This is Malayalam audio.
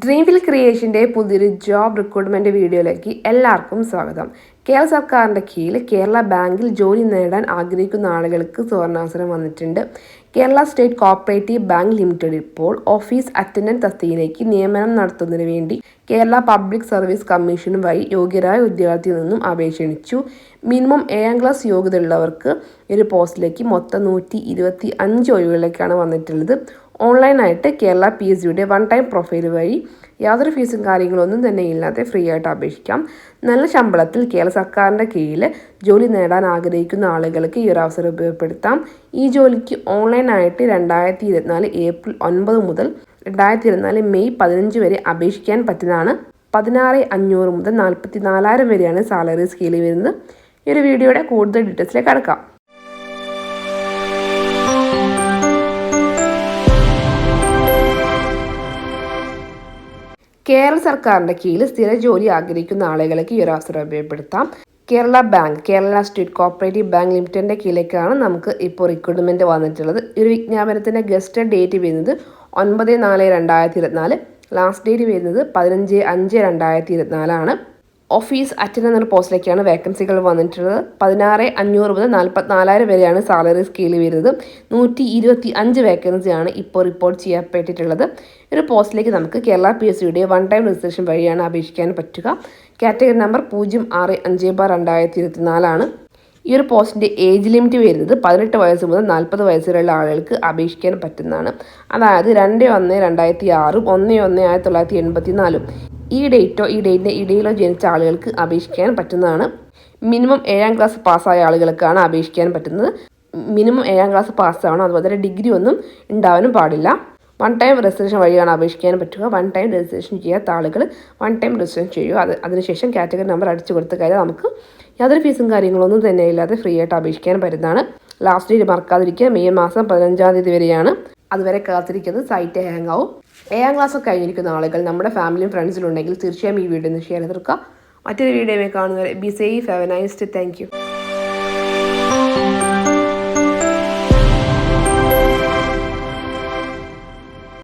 ഡ്രീംവിൽ ക്രിയേഷന്റെ പുതിയൊരു ജോബ് റിക്രൂട്ട്മെന്റ് വീഡിയോയിലേക്ക് എല്ലാവർക്കും സ്വാഗതം. കേരള സർക്കാരിന്റെ കീഴിൽ കേരള ബാങ്കിൽ ജോലി നേടാൻ ആഗ്രഹിക്കുന്ന ആളുകൾക്ക് സുവർണാവസരം വന്നിട്ടുണ്ട്. Kerala state cooperative bank limited ഇപ്പോൾ ഓഫീസ് അറ്റൻഡന്റ് തസ്തികയിലേക്ക് നിയമനം നടത്തുന്നതിന് വേണ്ടി കേരള പബ്ലിക് സർവീസ് കമ്മീഷൻ വഴി യോഗ്യരായ ഉദ്യോഗാർത്ഥിയിൽ നിന്നും അപേക്ഷ ക്ഷണിച്ചു. മിനിമം ഏഴാം ക്ലാസ് യോഗ്യതയുള്ളവർക്ക് ഒരു പോസ്റ്റിലേക്ക് മൊത്തം നൂറ്റി ഇരുപത്തി അഞ്ച് ഒഴിവുകളിലേക്കാണ് വന്നിട്ടുള്ളത്. ഓൺലൈനായിട്ട് കേരള പി എസ് സിയുടെ വൺ ടൈം പ്രൊഫൈൽ വഴി യാതൊരു ഫീസും കാര്യങ്ങളൊന്നും തന്നെ ഇല്ലാതെ ഫ്രീ ആയിട്ട് അപേക്ഷിക്കാം. നല്ല ശമ്പളത്തിൽ കേരള സർക്കാരിന്റെ കീഴിൽ ജോലി നേടാൻ ആഗ്രഹിക്കുന്ന ആളുകൾക്ക് ഈ ഒരു അവസരം ഉപയോഗപ്പെടുത്താം. ഈ ജോലിക്ക് ഓൺലൈനായിട്ട് രണ്ടായിരത്തി ഇരുപത്തിനാല് ഏപ്രിൽ ഒൻപത് മുതൽ രണ്ടായിരത്തി ഇരുപത്തിനാല് മെയ് പതിനഞ്ച് വരെ അപേക്ഷിക്കാൻ പറ്റുന്നതാണ്. പതിനാറ് അഞ്ഞൂറ് മുതൽ നാൽപ്പത്തി നാലായിരം വരെയാണ് സാലറി സ്കെയിൽ വരുന്നത്. ഈ ഒരു വീഡിയോയുടെ കൂടുതൽ ഡീറ്റെയിൽസിലേക്ക് കടക്കാം. കേരള സർക്കാരിന്റെ കീഴിൽ സ്ഥിര ജോലി ആഗ്രഹിക്കുന്ന ആളുകൾക്ക് ഈ ഒരു അവസരം ഉപയോഗപ്പെടുത്താം. Kerala bank Kerala state cooperative bank ലിമിറ്റഡിന്റെ കീഴിലേക്കാണ് നമുക്ക് ഇപ്പോൾ റിക്രൂട്ട്മെന്റ് വന്നിട്ടുള്ളത്. ഒരു വിജ്ഞാപനത്തിന്റെ ഗസ്റ്റ് ഡേറ്റ് വരുന്നത് ഒൻപത് നാല് രണ്ടായിരത്തി ഇരുപത്തിനാല്. ലാസ്റ്റ് ഡേറ്റ് വരുന്നത് പതിനഞ്ച് അഞ്ച് രണ്ടായിരത്തി ഇരുപത്തിനാലാണ്. ഓഫീസ് അറ്റൻഡ് എന്ന പോസ്റ്റിലേക്കാണ് വേക്കൻസികൾ വന്നിട്ടുള്ളത്. പതിനാറ് അഞ്ഞൂറ് മുതൽ നാൽപ്പത്തിനാലായിരം വരെയാണ് സാലറി സ്കെയിൽ വരുന്നത്. നൂറ്റി ഇരുപത്തി അഞ്ച് വേക്കൻസിയാണ് ഇപ്പോൾ റിപ്പോർട്ട് ചെയ്യപ്പെട്ടിട്ടുള്ളത്. ഒരു പോസ്റ്റിലേക്ക് നമുക്ക് കേരള പി എസ് സിയുടെ വൺ ടൈം രജിസ്ട്രേഷൻ വഴിയാണ് അപേക്ഷിക്കാൻ പറ്റുക. കാറ്റഗറി നമ്പർ പൂജ്യം ആറ് അഞ്ച് ബാർ രണ്ടായിരത്തി ഇരുപത്തിനാലാണ് ഈ ഒരു പോസ്റ്റിന്റെ ഏജ് ലിമിറ്റ് വരുന്നത് പതിനെട്ട് വയസ്സ് മുതൽ നാൽപ്പത് വയസ്സുള്ള ആളുകൾക്ക് അപേക്ഷിക്കാൻ പറ്റുന്നതാണ്. അതായത് രണ്ട് ഒന്ന് രണ്ടായിരത്തി ആറും ഒന്ന് ഒന്ന് ആയിരത്തി തൊള്ളായിരത്തി എൺപത്തി നാലും ഈ ഡേറ്റോ ഈ ഡേറ്റിന്റെ ഇടയിലോ ജനിച്ച ആളുകൾക്ക് അപേക്ഷിക്കാൻ പറ്റുന്നതാണ്. മിനിമം ഏഴാം ക്ലാസ് പാസ്സായ ആളുകൾക്കാണ് അപേക്ഷിക്കാൻ പറ്റുന്നത്. മിനിമം ഏഴാം ക്ലാസ് പാസ്സാവണം. അതുപോലെ തന്നെ ഡിഗ്രി ഒന്നും ഉണ്ടാവാനും പാടില്ല. വൺ ടൈം രജിസ്ട്രേഷൻ വഴിയാണ് അപേക്ഷിക്കാൻ പറ്റുക. വൺ ടൈം രജിസ്ട്രേഷൻ ചെയ്യാത്ത ആളുകൾ വൺ ടൈം രജിസ്ട്രേഷൻ ചെയ്യുക. അത് അതിനുശേഷം കാറ്റഗറി നമ്പർ അടിച്ചു കൊടുത്ത കഴിഞ്ഞാൽ നമുക്ക് യാതൊരു ഫീസും കാര്യങ്ങളൊന്നും തന്നെ ഇല്ലാതെ ഫ്രീ ആയിട്ട് അപേക്ഷിക്കാൻ പറ്റുന്നതാണ്. ലാസ്റ്റ് ഡേറ്റ് മറക്കാതിരിക്കുക മെയ് മാസം പതിനഞ്ചാം തീയതി വരെയാണ്. അതുവരെ കാത്തിരിക്കുന്നത്. സൈറ്റ് ഹാങ് ആവും ഏഴാം ക്ലാസ് ഒക്കെ കഴിഞ്ഞിരിക്കുന്ന ആളുകൾ നമ്മുടെ ഫാമിലിയും ഫ്രണ്ട്സിലുണ്ടെങ്കിൽ തീർച്ചയായും ഈ വീഡിയോ ഒന്ന് ഷെയർ ചെയ്തെടുക്കുക മറ്റൊരു വീഡിയോയിൽ കാണുന്നവരെ be safe have a nice day thank you